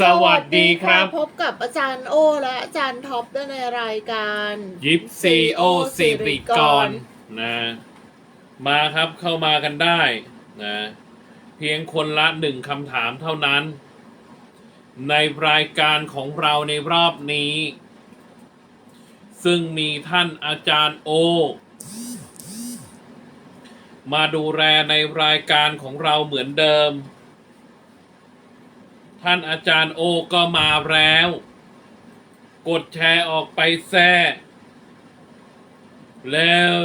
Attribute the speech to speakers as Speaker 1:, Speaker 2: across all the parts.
Speaker 1: สวัสดีครับ
Speaker 2: พบกับอาจารย์โอและอาจารย์ท็อปด้วยในรายการ
Speaker 1: ยิปซีโอสิริกรนะมาครับเข้ามากันได้นะเพียงคนละหนึ่งคำถามเท่านั้น ในรายการของเราในรอบนี้ ซึ่งมีท่านอาจารย์โอ มาดูแลในรายการของเราเหมือนเดิม ท่านอาจารย์โอก็มาแล้ว กดแชร์ออกไปแซ่แล้ว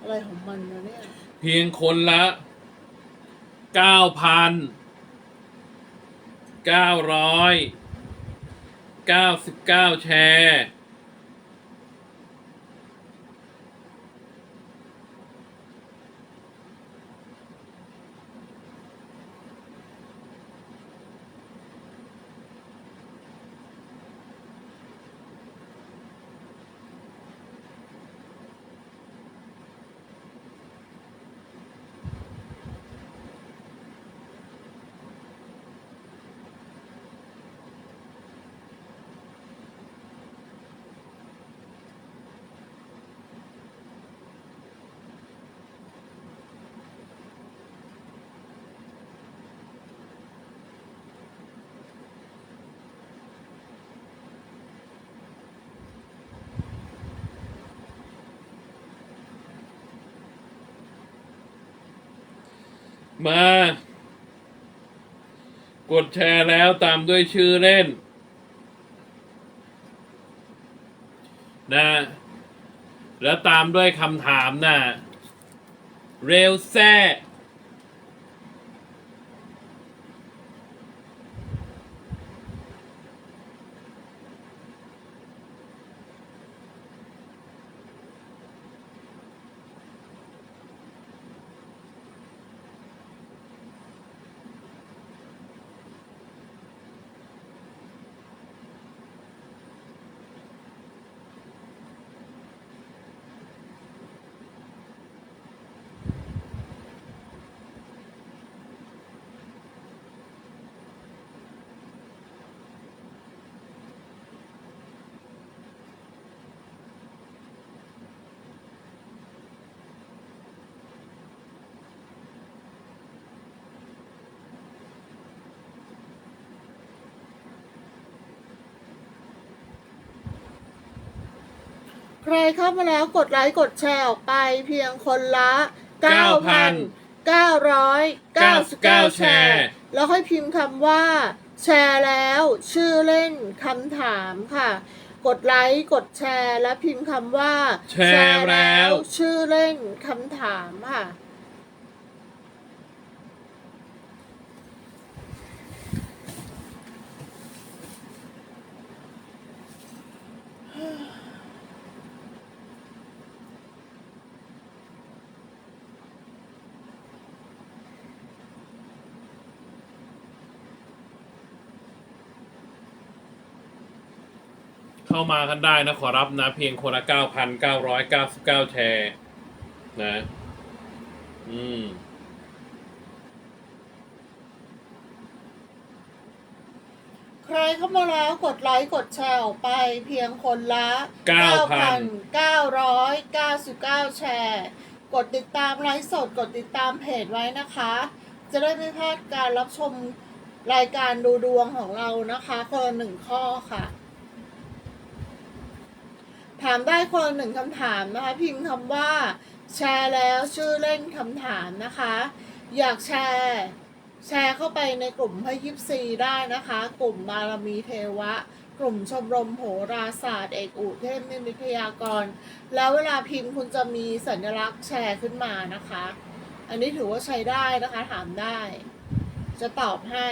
Speaker 2: อะไรของมันวะเนี่ย
Speaker 1: เพียงคนละเก้าพันเก้าร้อยเก้าสิบเก้าแชร์ มา กดแชร์แล้วตามด้วยชื่อเล่น นะ แล้วตามด้วยคำถามนะ เร็วแซ่
Speaker 2: ใครเข้ามาแล้วกดไลค์กดแชร์ออกไปเพียงคนละ 9,999 แชร์ แล้วค่อยพิมพ์คำว่า แชร์แล้ว ชื่อเล่นคำถามค่ะ กดไลค์กดแชร์และพิมพ์คำว่า
Speaker 1: แชร์แล้ว
Speaker 2: ชื่อเล่นคำถามค่ะ
Speaker 1: เข้ามากันได้นะขอรับนะ เพียงคนละเก้าพันเก้าร้อยเก้าสิบเก้าแชร์นะ อืม
Speaker 2: ใครเข้ามาแล้วกดไลค์กดแชร์ออกไปเพียงคนละ 9,999 แชร์ กดติดตามไลฟ์สดกดติดตามเพจไว้นะคะ จะได้ไม่พลาดการรับชมรายการดูดวงของเรานะคะคนหนึ่งข้อค่ะ ถามได้คนหนึ่งคำถามนะคะ พิมพ์คำว่า แชร์แล้วชื่อเล่นคำถามนะคะ อยากแชร์แชร์เข้าไปในกลุ่มพยิปซีได้นะคะ กลุ่มบารมีเทวะ กลุ่มชมรมโหราศาสตร์เอกอุเทพนิมิตยากร แล้วเวลาพิมพ์คุณจะมีสัญลักษณ์แชร์ขึ้นมานะคะ อันนี้ถือว่าใช้ได้นะคะถามได้ จะตอบให้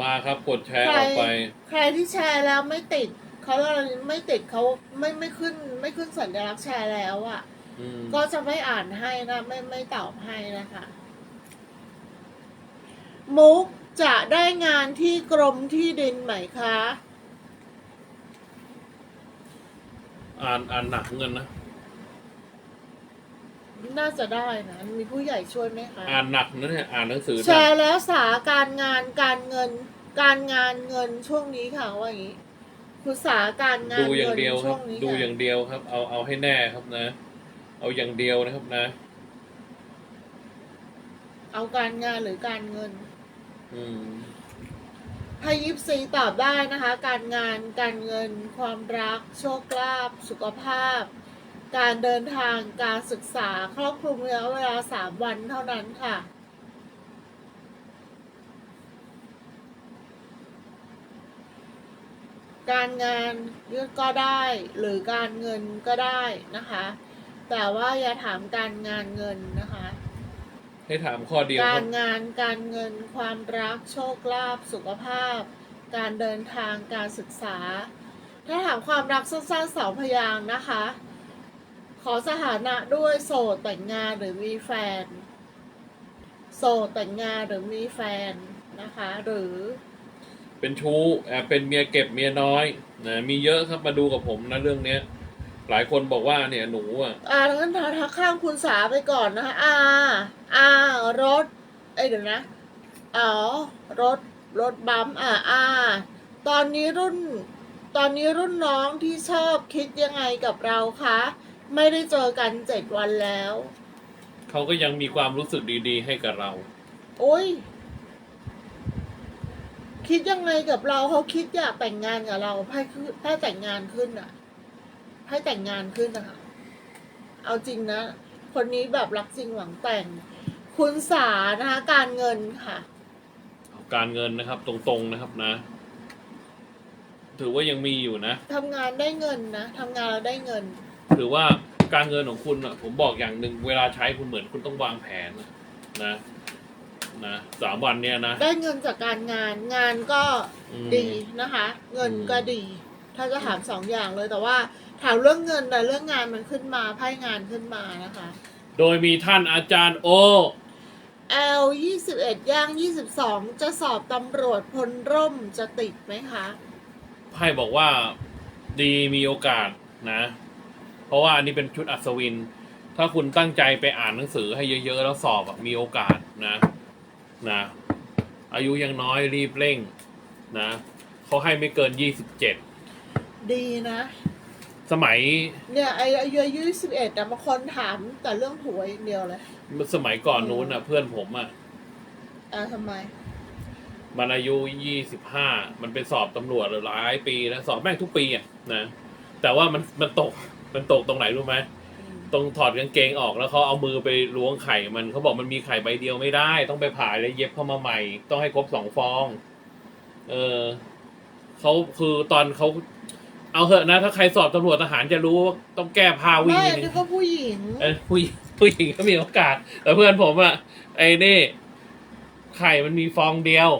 Speaker 1: มาครับกดแชร์
Speaker 2: ใคร
Speaker 1: ออกไป
Speaker 2: ใครที่แชร์แล้วไม่ติดเขาเราไม่ติดเขาไม่ไม่ขึ้น ไม่ขึ้นสัญลักษณ์แชร์แล้วอะ่ะ
Speaker 1: อืม
Speaker 2: ก็จะไม่อ่านให้นะ ไม่ไม่ตอบให้นะคะ มุกจะได้งานที่กรมที่ดินไหมคะ
Speaker 1: อ่านอ่านหนักเงินนะ
Speaker 2: น่าจะได้นะ มีผู้ใหญ่ช่วยไหมคะ
Speaker 1: อ่านหนักนะเนี่ยอ่านหนังสือ
Speaker 2: แชร์แล้วสาการงานการเงิน การงานเงินช่วงนี้ค่ะว่าอย่างนี้คุณสาการงาน
Speaker 1: ดูอย่าง
Speaker 2: เงิน
Speaker 1: เดียวค
Speaker 2: ช่
Speaker 1: รั
Speaker 2: ว
Speaker 1: บ
Speaker 2: งนี้
Speaker 1: ดู
Speaker 2: ค่ะ
Speaker 1: อย่างเดียวครับ เอาเอาให้แน่ครับนะ เอาอย่างเดียวนะครับนะ
Speaker 2: เอาการงานหรือการเงิน
Speaker 1: อืม
Speaker 2: ให้ยิปซีตอบได้นะคะ การงานการเงิน ความรัก โชคลาภสุขภาพ การเดินทางการศึกษาครอบคลุมระยะเวลาสามวันเท่านั้นค่ะการงานก็ได้หรือการเงินก็ได้นะคะ แต่ว่าอย่าถามการงานเงินนะคะ
Speaker 1: ให้ถามข้อเดียวคั
Speaker 2: การร
Speaker 1: บ
Speaker 2: งานการเงินความรักโชคลาภสุขภาพ การเดินทางการศึกษา ถ้าถามความรักสั้นๆสองพยางค์นะคะ ขอสถานะด้วยโสดแต่งงานหรือมีแฟน โสดแต่งงานหรือมีแฟนนะคะ หรือ
Speaker 1: เป็นชู้แอบเป็นเมียเก็บเมียน้อยนะมีเยอะครับมาดูกับผมนะเรื่องเนี้ย หลายคนบอกว่าเนี่ยหนูอะ
Speaker 2: อ่างั้นทักข้ามคุณสาไปก่อนนะคะอ่าอ่ารถ เอ้ยเดี๋ยวนะอ๋อรถรถบัมป์อ่าอ่าตอนนี้รุ่น ตอนนี้รุ่นน้องที่ชอบคิดยังไงกับเราคะ ไม่ได้เจอกันเจ็ดวันแล้ว
Speaker 1: เขาก็ยังมีความรู้สึกดีๆ ให้กับเรา
Speaker 2: โอ้ย คิดยังไงกับเราเขาคิดอยากแต่งงานกับเราให้ขึ้นให้แต่งงานขึ้นอะให้แต่งงานขึ้นนะคะเอาจริงนะ คนนี้แบบรักจริงหวังแต่ง คุณสานะคะการเงินค่ะ
Speaker 1: การเงินนะครับ ตรงๆนะครับนะ ถือว่ายังมีอยู่นะ
Speaker 2: ทำงานได้เงินนะทำงานแล้วได้เงิน
Speaker 1: ถือว่าการเงินของคุณอะผมบอกอย่างหนึ่งเวลาใช้คุณเหมือนคุณต้องวางแผนนะนะนะสามวันเนี้ยนะ
Speaker 2: ได้เงินจากการงานงานก็
Speaker 1: อืม
Speaker 2: ดีนะคะ เงิน
Speaker 1: อืม
Speaker 2: ก็ดี ถ้าจะถามสองอย่างเลยแต่ว่าถามเรื่องเงินแต่เรื่องงานมันขึ้นมาไพ่งานขึ้นมานะคะ
Speaker 1: โดยมีท่านอาจารย์โอ
Speaker 2: L ยี่สิบเอ็ดย่างยี่สิบสองจะสอบตำรวจพลร่มจะติดไหมคะ
Speaker 1: ไพ่บอกว่าดีมีโอกาสนะเพ ราะว่าอันนี้เป็นชุดอัศวิน ถ้าคุณตั้งใจไปอ่านหนังสือให้เยอะๆ แล้วสอบอะมีโอกาสนะนะ อายุยังน้อยรีบเร่งนะเขาให้ไม่เกินยี่สิบเจ็ด
Speaker 2: ดีนะ
Speaker 1: สมัย
Speaker 2: เนี่ยไออายุยี่สิบเอ็ดแต่บางคนถามแต่เรื่องผัวอย่างเดียวเลย
Speaker 1: สมัยก่อนนู้นอะ เพื่อนผมอะ
Speaker 2: อ่าทำไม
Speaker 1: มันอายุยี่สิบห้ามันไปสอบตำรวจหลายปีแล้วสอบแม่งทุกปีอะนะแต่ว่ามันมันตก มันตกตรงไหนรู้ไหมตรงถอดกางเกงออกแล้วเขาเอามือไปล้วงไข่มันเขาบอกมันมีไข่ใบเดียวไม่ได้ ต้องไปผ่าแล้วเย็บเข้ามาใหม่ ต้องให้ครบสองฟอง เออเขาคือตอนเขาเอาเหอะนะ ถ้าใครสอบตำรวจทหารจะรู้ว่าต้องแก้ผ้าวิ่ง
Speaker 2: ไม่อัน
Speaker 1: นี่
Speaker 2: นี้ก็ผู้หญิง
Speaker 1: เออผู้หญิงผู้หญิงก็มีโอกาส แต่เพื่อนผมอะไอ้นี่ ไข่มันมีฟองเดียว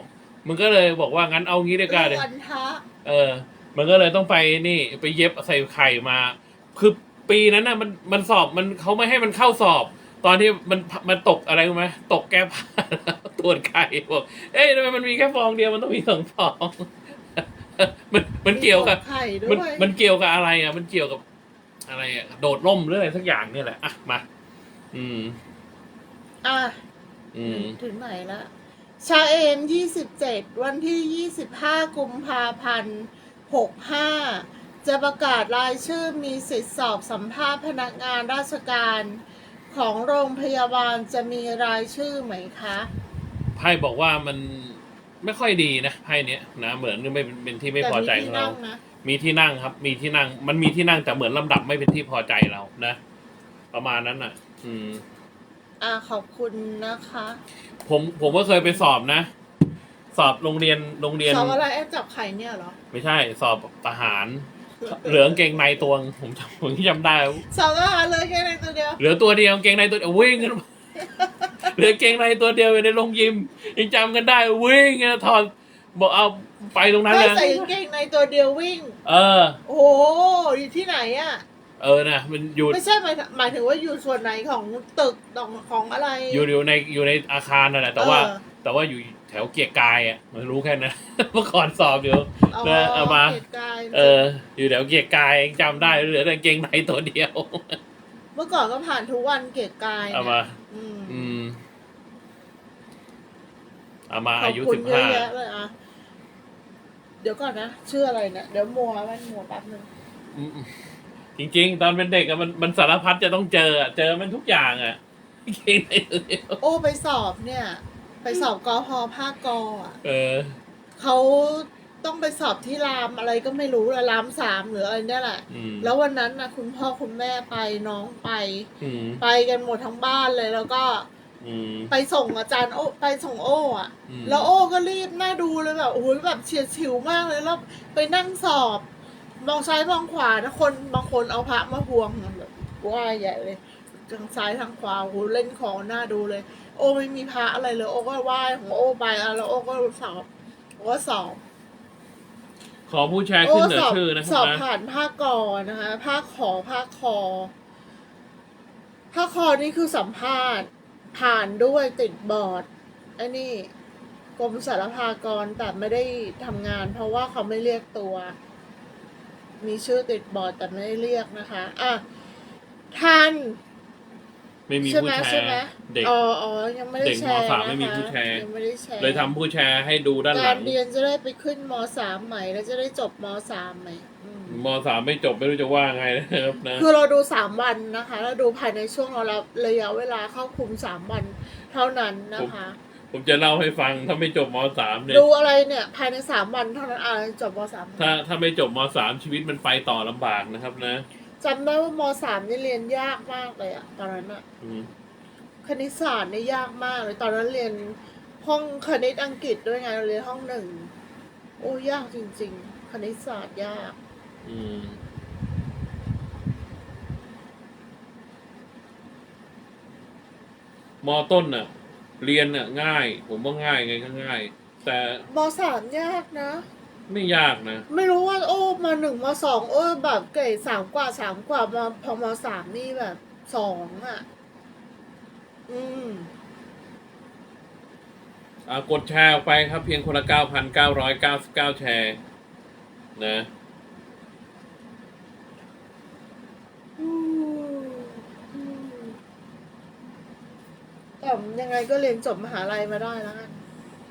Speaker 1: มันก็เลยบอกว่างั้นเอางี้ดีกว่าเดี๋ยว
Speaker 2: วันทะ
Speaker 1: เออ มันก็เลยต้องไปนี่ ไปเย็บใส่ไข่มา คือปีนั้นน่ะมันมันสอบมันเขาไม่ให้มันเข้าสอบ ตอนที่มันมันตกอะไรรู้ไหมตกแก้ผ้าตรวจไข่บอกเอ้ยทำไมมันมีแค่ฟองเดียวมันต้องมีสองฟอง มันมันเกี่ยวกับ
Speaker 2: ไข่ด้
Speaker 1: มัน
Speaker 2: วย
Speaker 1: มันเกี่ยวกับอะไรอะ มันเกี่ยวกับอะไรอะโดดร่มหรืออะไรสักอย่างเนี่ยแหละอะมาอืม
Speaker 2: อะ
Speaker 1: อืม
Speaker 2: ถึงไหนละชาเอมยี่สิบเจ็ดวันที่ยี่สิบห้ากุมภาพันธ์หกห้า จะประกาศรายชื่อมีสิทธิสอบสัมภาษณ์พนักงานราชการของโรงพยาบาลจะมีรายชื่อไหมคะ
Speaker 1: ไพ่บอกว่ามันไม่ค่อยดีนะไพ่เนี้ยนะเหมือนไม่เป็นเป็นที่ไม่พอใจของเรา
Speaker 2: แต่มีที่นั่งนะ
Speaker 1: มีที่นั่งครับ มีที่นั่ง มันมีที่นั่งแต่เหมือนลำดับไม่เป็นที่พอใจเรานะ ประมาณนั้นอะ อืม
Speaker 2: อ่าขอบคุณนะคะ
Speaker 1: ผมผมก็เคยไปสอบนะ สอบโรงเรียนโรงเรียน
Speaker 2: สอบอะไรแอบจับไข่เนี่ยเหรอ
Speaker 1: ไม่ใช่ สอบทหาร เหลืองเกงในตัวงผมจำผมจำได้
Speaker 2: สอบอาหารเลยแค่ในตัวเดียว
Speaker 1: เหลือตัวเดียวเกงในตัวเดียววิ่งกันมาเหลือเกงในตัวเดียวอยู่ในโรงยิมยังจำกันได้วิ่งกันถอดบอกเอาไปตรงนั้น
Speaker 2: ไม่
Speaker 1: เลย
Speaker 2: ใส่กางเกงในตัวเดียววิ่ง
Speaker 1: เออ
Speaker 2: โอ้โหอยู่ที่ไหนอะ
Speaker 1: เออนะมันอยู่
Speaker 2: ไม่ใช่หมายหมายถึงว่าอยู่ส่วนไหนของตึกของของอะไร
Speaker 1: อยู่อยู่ในอยู่ในอาคารนั่นแหละแต่ว่า
Speaker 2: เออ
Speaker 1: แต่ว่าอยู่แถถวเกียร์กายอะไม่รู้แค่นั้นเมื่อก่อนสอบอยู่
Speaker 2: เอา
Speaker 1: นะเอามา
Speaker 2: เหตุการณ์
Speaker 1: เออ อยู่แถวเกียร์กายจำได้เหลือแต่กางเกงในตัวเดียว
Speaker 2: เมื่อก่อนก็ผ่านทุกวันเกียรติกาย
Speaker 1: เอามา
Speaker 2: อืม
Speaker 1: อืมเอามา
Speaker 2: ขอ
Speaker 1: อา
Speaker 2: บ
Speaker 1: ยุ
Speaker 2: คุ
Speaker 1: สิ
Speaker 2: ณ
Speaker 1: บ
Speaker 2: เยอะ
Speaker 1: ห้า
Speaker 2: แยะเลยอะเดี๋ยวก่อนนะชื่ออะไรเนี่ยเดี๋ยวมัวแว่นมัวแป๊บนึง
Speaker 1: จริง ๆ ตอนเป็นเด็กอะมันมันสารพัดจะต้องเจออะเจอมันทุกอย่างอะกางเกงในตัวเดียว
Speaker 2: โอ้ไปสอบเนี่ย ไปสอบกอพอภาคกออะ
Speaker 1: เออ
Speaker 2: เขาต้องไปสอบที่รามอะไรก็ไม่รู้ละรามสามหรืออะไรเนี่ยแหละ
Speaker 1: อืม
Speaker 2: แล้ววันนั้นนะคุณพ่อคุณแม่ไปน้องไป
Speaker 1: อืม
Speaker 2: ไปกันหมดทั้งบ้านเลยแล้วก็
Speaker 1: อืม
Speaker 2: ไปส่งอาจารย์โอไปส่งโอ้อะ
Speaker 1: อืม
Speaker 2: แล้วโอ้ก็รีบน่าดูเลยแบบโอ้โหแบบเฉียดฉิวมากเลยแล้วไปนั่งสอบ มองซ้ายมองขวานะคนบางคนเอาพระมาพวงแบบว่าใหญ่เลยทางซ้ายทางขวาโอ้โหเล่นของน่าดูเลย โอ้ไม่มีพระอะไรเลย โอ้ก็ไหว้ของโอ้ไปอะแล้วโอ้ก็สอบโอ้ก็สอบ
Speaker 1: ขอผู้แชร์
Speaker 2: โอ้
Speaker 1: ขึ้นเหนื
Speaker 2: ส
Speaker 1: อ
Speaker 2: อบ
Speaker 1: ชื่อนะค
Speaker 2: ส
Speaker 1: รั
Speaker 2: อ
Speaker 1: บบนะ
Speaker 2: ผ่านภาคกอนะคะภาคขอภาคคอภาคคอนี่คือสัมภาษณ์ ผ่านด้วยติดบอร์ดไอ้นี่กรมสารพากรแต่ไม่ได้ทำงาน เพราะว่าเขาไม่เรียกตัว มีชื่อติดบอร์ดแต่ไม่ได้เรียกนะคะ อะทัน
Speaker 1: ไม่มี
Speaker 2: ใช่
Speaker 1: ผู้
Speaker 2: ไหม
Speaker 1: แช
Speaker 2: ใช่
Speaker 1: ร์
Speaker 2: ไหม
Speaker 1: เด็ก
Speaker 2: อ๋ออ๋อยังไม่ได้
Speaker 1: เด็ก
Speaker 2: แช
Speaker 1: ม
Speaker 2: ร์
Speaker 1: สาม
Speaker 2: นะคะ
Speaker 1: ไม่มีผู้แชร์
Speaker 2: ยังไม่ได้แชร์
Speaker 1: เลยทำผู้แชร์ให้ดูด้านห
Speaker 2: กา
Speaker 1: ลั
Speaker 2: รงเรียนจะได้ไปขึ้นมสามใหม่ แล้วจะได้จบมสามใหม่อืม
Speaker 1: มสามไม่จบไม่รู้จะว่าไงนะครับนะ
Speaker 2: คือเราดูสามวันนะคะเราดูภายในช่วงเราระยะเวลาเข้าคุมสามวันเท่านั้นนะคะ
Speaker 1: ผมจะเล่าให้ฟังถ้าไม่จบมสามเนี่ย
Speaker 2: ดูอะไรเนี่ยภายในสามวันเท่านั้นอ่าจบมสาม
Speaker 1: ถ้าถ้าไม่จบมสามชีวิตมันไปต่อลำบากนะครับนะ
Speaker 2: จำได้ว่ามสามนี่เรียนยากมากเลยอะตอนนั้นอะ
Speaker 1: อืม
Speaker 2: คณิตศาสตร์นี่ยากมากเลยตอนนั้นเรียนห้องคณิตอังกฤษด้วยไงเราเรียนห้องหนึ่งโอ้ยากจริง ๆ คณิตศาสตร์ยาก
Speaker 1: อืมมต้นน่ะ เรียนน่ะ ง่าย ผมว่าง่ายไงก็ง่าย แต่
Speaker 2: มสามยากนะ
Speaker 1: ไม่ยากนะ
Speaker 2: ไม่รู้ว่า โอ้มาหนึ่งมาสองโอ้แบบเกรดสามกว่าสามกว่ามาพอมาสามนี่แบบสองอะ อืม
Speaker 1: อ่ากดแชร์ออกไปครับ เพียงคนละ9,999แชร์ นะ
Speaker 2: อืมอืมแต่ยังไงก็เรียนจบมหาลัยมาได้แล้วกัน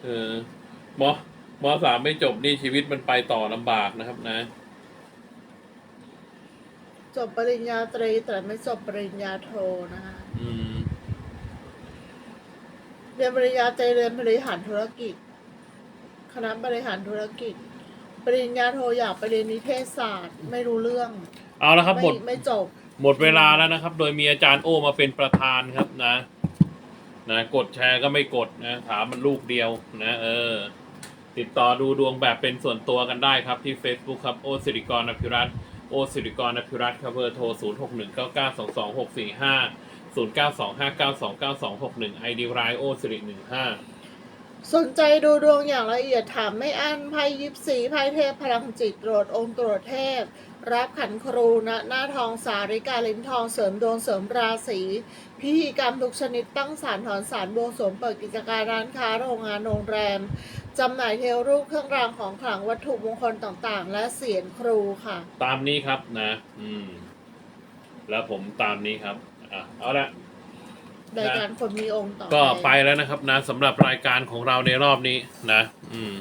Speaker 1: เออมอมอสามไม่จบนี่ชีวิตมันไปต่อลำบากนะครับนะ
Speaker 2: จบปริญญาตรีแต่ไม่จบปริญญาโทนะคะ
Speaker 1: อืม
Speaker 2: เรียนปริญญาตรีเรียนบริหารธุรกิจ คณะบริหารธุรกิจ ปริญญาโทอยากไปเรียนนิเทศศาสตร์ ไม่รู้เรื่อง
Speaker 1: เอาละครับหม
Speaker 2: ไม่
Speaker 1: ด
Speaker 2: ไม่จบ
Speaker 1: หมดเวลาแล้วนะครับ โดยมีอาจารย์โอมาเป็นประธานครับนะ นะกดแชร์ก็ไม่กดนะ ถามมันลูกเดียวนะ เออ ติดต่อดูดวงแบบเป็นส่วนตัวกันได้ครับที่ Facebook ครับโอสิริกรอภิรัตน์โอสิริกรอภิรัตน์ครับเบอร์โทร 0 6 1 9 9 2 2 6 4 5 0 9 2 5 9 2 9 2 6 1 ID รายโอสิริ15
Speaker 2: สนใจดูดวงอย่างละเอียดถามไม่อั้นไพ่ยิปซีไพ่เทพพลังจิตโปรดองค์ตรวจเทพ รับขันครูณหน้าทองสาริกาลิ้นทองเสริมดวงเสริมราศีพิธีกรรมทุกชนิดตั้งสารถอนสารบวงสรวงเปิดกิจการร้านค้าโรงงานโรงแรมจำหน่ายเทวรูปเครื่องรางของขลังวัตถุมงคลต่างๆ และเสียนครูค่ะ
Speaker 1: ตามนี้ครับนะ อืม แล้วผมตามนี้ครับ อะเอาละ
Speaker 2: รายการคนมีองค์ต่อ
Speaker 1: ก็ไปแล้วนะครับนะสำหรับรายการของเราในรอบนี้นะ อืม